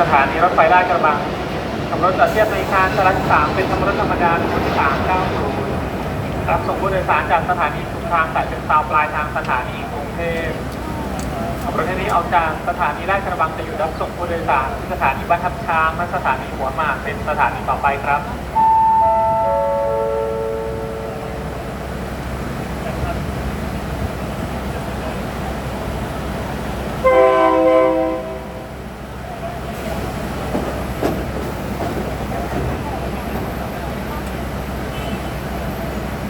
สถานีรถไฟลาดกระบังขับรถจอดเทียบในคานสลักสามเป็นขบรถธรรมดาหนึ่งที่สามเก้าศูนย์รับส่งผู้โดยสารจากสถานีสุทางสายเป็นซาวปลายทางสถานีกรุงเทพขับรถที่นี้ออกจากสถานีลาดกระบังจะอยู่รับส่งผู้โดยสารที่สถานีบ้านทับช้างและสถานีหัวหมากเป็นสถานีต่อไปครับ